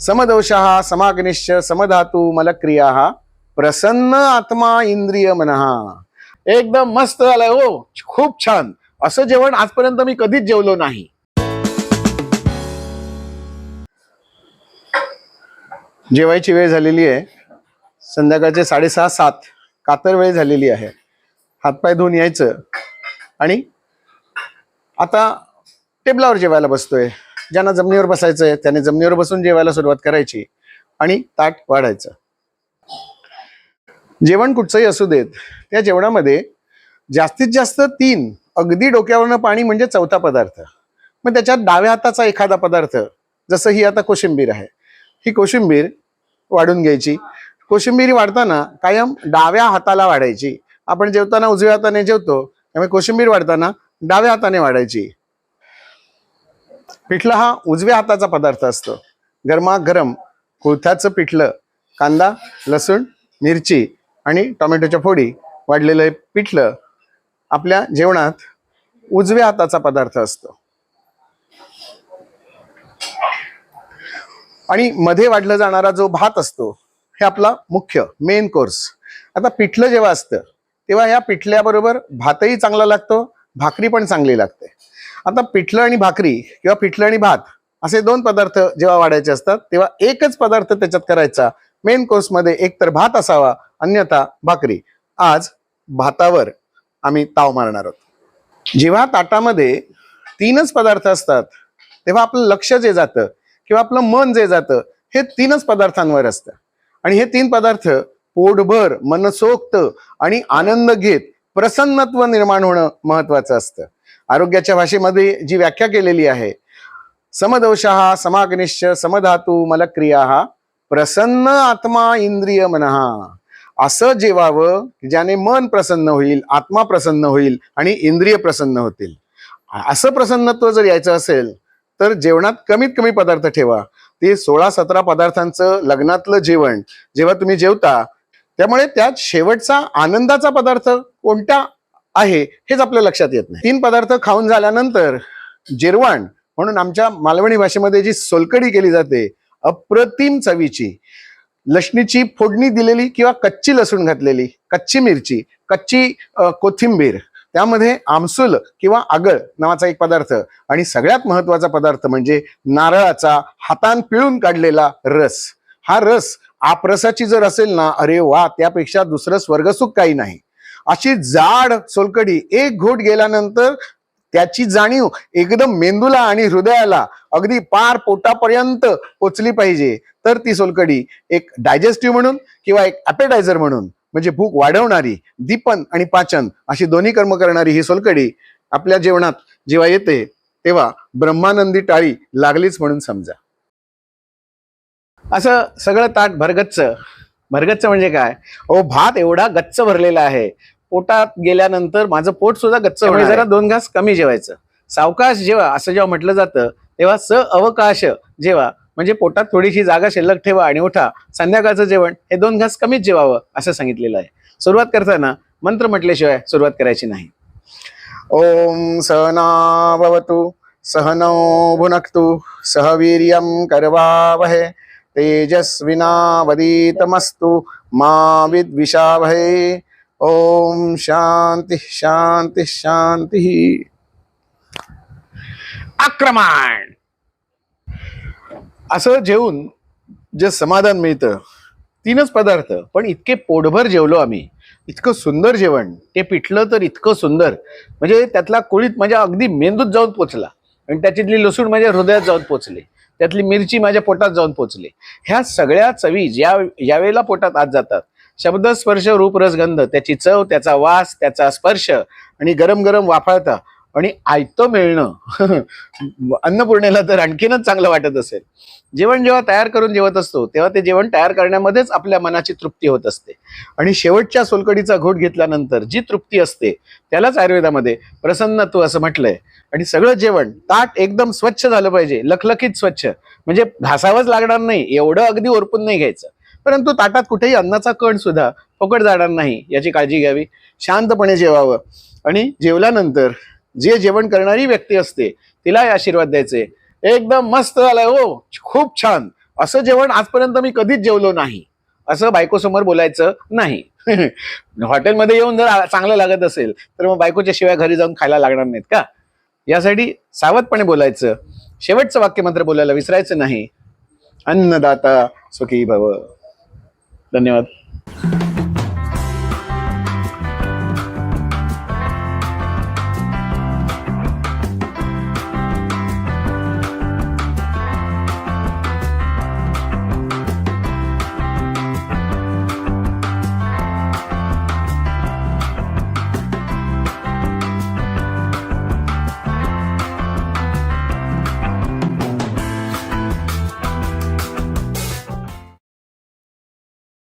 समदोषः समाग्निश्च समधातू मलक्रिया प्रसन्न आत्मा इंद्रिय मनहा एकदम मस्त झालंय हो. खूप छान. असं जेवण आजपर्यंत मी कधीच जेवलो नाही. जेवायची वेळ झालेली आहे. संध्याकाळचे साडेसहा सात. कातर वेळ झालेली आहे. हातपाय धुवून यायचं. आणि आता टेबलावर जेवायला बसतोय. ज्यांना जमिनीवर बसायचं आहे त्याने जमिनीवर बसून जेवायला सुरुवात करायची आणि ताट वाढायचं. जेवण कुठचंही असू देत त्या जेवणामध्ये जास्तीत जास्त तीन अगदी डोक्यावरनं पाणी म्हणजे चौथा पदार्थ. मग त्याच्यात डाव्या हाताचा एखादा पदार्थ जसं ही आता कोशिंबीर आहे. ही कोशिंबीर वाढून घ्यायची. कोशिंबीर वाढताना कायम डाव्या हाताला वाढायची. आपण जेवताना उजव्या हाताने जेवतो त्यामुळे कोशिंबीर वाढताना डाव्या हाताने वाढायची. पिठलं हा उजव्या हाताचा पदार्थ असतो. गरमागरम कुळथ्याचं पिठलं कांदा लसूण मिरची आणि टोमॅटोच्या फोडी वाढलेलं पिठलं आपल्या जेवणात उजव्या हाताचा पदार्थ असतो. आणि मध्ये वाढला जाणारा जो भात असतो हे आपला मुख्य मेन कोर्स आता पिठलं जेव्हा असतं तेव्हा या पिठल्याबरोबर भातही चांगला लागतो भाकरी पण चांगली लागते. आता पिठलं आणि भाकरी किंवा पिठलं आणि भात असे दोन पदार्थ जेव्हा वाढायचे असतात तेव्हा एकच पदार्थ त्याच्यात करायचा. मेन कोर्समध्ये एक तर भात असावा अन्यथा भाकरी. आज भातावर आम्ही ताव मारणार आहोत. जेव्हा ताटामध्ये तीनच पदार्थ असतात तेव्हा आपलं लक्ष जे जातं किंवा आपलं मन जे जातं हे तीनच पदार्थांवर असतं. आणि हे तीन पदार्थ पोटभर मनसोक्त आणि आनंद घेत प्रसन्नत्व निर्माण होणं महत्वाचं असतं. आरोग्याच्या भाषेमध्ये जी व्याख्या केलेली आहे समदोषः समाग्निश्च समधातू मलक्रिया प्रसन्न आत्मा इंद्रिय मनहा असं जेवावं ज्याने मन प्रसन्न होईल आत्मा प्रसन्न होईल आणि इंद्रिय प्रसन्न होतील. असं प्रसन्नत्व जर यायचं असेल तर जेवणात कमीत कमी पदार्थ ठेवा. ते सोळा सतरा पदार्थांचं लग्नातलं जेवण जेव्हा तुम्ही जेवता त्यामुळे त्यात शेवटचा आनंदाचा पदार्थ कोणता आहे हेच आपल्या लक्षात येत नाही. तीन पदार्थ खाऊन झाल्यानंतर जिरवाण म्हणून आमच्या मालवणी भाषेमध्ये जी सोलकडी केली जाते अप्रतिम चवीची लसणीची फोडणी दिलेली किंवा कच्ची लसूण घातलेली कच्ची मिरची कच्ची कोथिंबीर त्यामध्ये आमसूल किंवा आगळ नावाचा एक पदार्थ आणि सगळ्यात महत्त्वाचा पदार्थ म्हणजे नारळाचा हातान पिळून काढलेला रस. हा रस आपरसाची जर असेल ना अरे वा त्यापेक्षा दुसरं स्वर्गसुख काही नाही. अशी जाड सोलकडी एक घोट गेल्यानंतर त्याची जाणीव एकदम मेंदूला आणि हृदयाला अगदी पार पोटापर्यंत पोचली पाहिजे. तर ती सोलकडी एक डायजेस्टिव्ह म्हणून किंवा एक अपेटायझर म्हणून म्हणजे भूक वाढवणारी दीपन आणि पाचन अशी दोन्ही कर्म करणारी ही सोलकडी आपल्या जेवणात जेव्हा येते तेव्हा ब्रह्मानंदी टाळी लागलीच म्हणून समजा. असं सगळं ताट भरगच्च. भरगच्च म्हणजे काय? ओ भात एवढा गच्च भरलेला आहे. पोटात गेल्यानंतर माझं पोट सुद्धा गच्च म्हणजे जरा दोन घास कमी जेवायचं. सावकाश जेव्हा असं जेव्हा म्हटलं जातं तेव्हा स अवकाश जेव्हा म्हणजे पोटात थोडीशी जागा शिल्लक ठेवा आणि उठा. संध्याकाळचं जेवण हे दोन घास कमीच जेवावं असं सांगितलेलं आहे. सुरुवात करताना मंत्र म्हटल्याशिवाय सुरुवात करायची नाही. ओम सहना भवतु सहनौ भुनक्तु सह वीर्यं करवावहे. तेजस्विनावदीतमस्तु मा विद्विषावहे। ओम शांती शांती शांती आक्रमण असं जेवून जे समाधान मिळतं तीनच पदार्थ पण इतके पोटभर जेवलो आम्ही इतकं सुंदर जेवण ते पिठलं तर इतकं सुंदर म्हणजे त्यातला कुळीत माझ्या अगदी मेंदूत जाऊन पोचला आणि त्याच्यातली लसूण माझ्या हृदयात जाऊन पोचली. त्यातली मिरची माझ्या पोटात जाऊन पोचली. ह्या सगळ्या चवी ज्या यावेळेला पोटात आत जातात शब्द स्पर्श रूप रसगंध त्याची चव त्याचा वास त्याचा स्पर्श आणि गरम गरम वाफाळता आणि आयतं मिळणं अन्नपूर्णेला तर आणखीनच चांगलं वाटत असेल. जेवण जेव्हा तयार करून जेवत असतो तेव्हा ते जेवण तयार करण्यामध्येच आपल्या मनाची तृप्ती होत असते. आणि शेवटच्या सोलकडीचा घोट घेतल्यानंतर जी तृप्ती असते त्यालाच आयुर्वेदामध्ये प्रसन्नत्व असं म्हटलंय. आणि सगळं जेवण ताट एकदम स्वच्छ झालं पाहिजे लखलखीत स्वच्छ. म्हणजे घासावंच लागणार नाही एवढं अगदी ओरपून नाही घ्यायचं. परंतु ताटात कुठेही अन्नाचा कण सुद्धा फुकट जाणार नाही याची काळजी घ्यावी. शांतपणे जेवावं. आणि जेवल्यानंतर जे जेवण करणारी व्यक्ती असते तिलाही आशीर्वाद द्यायचे. एकदम मस्त झालंय हो खूप छान. असं जेवण आजपर्यंत मी कधीच जेवलो नाही. असं बायकोसमोर बोलायचं नाही. हॉटेलमध्ये येऊन जर चांगलं लागत असेल तर मग बायकोच्या शिवाय घरी जाऊन खायला लागणार नाहीत का? यासाठी सावधपणे बोलायचं. शेवटचं वाक्य मात्र बोलायला विसरायचं नाही. अन्नदाता सुखी भव. धन्यवाद.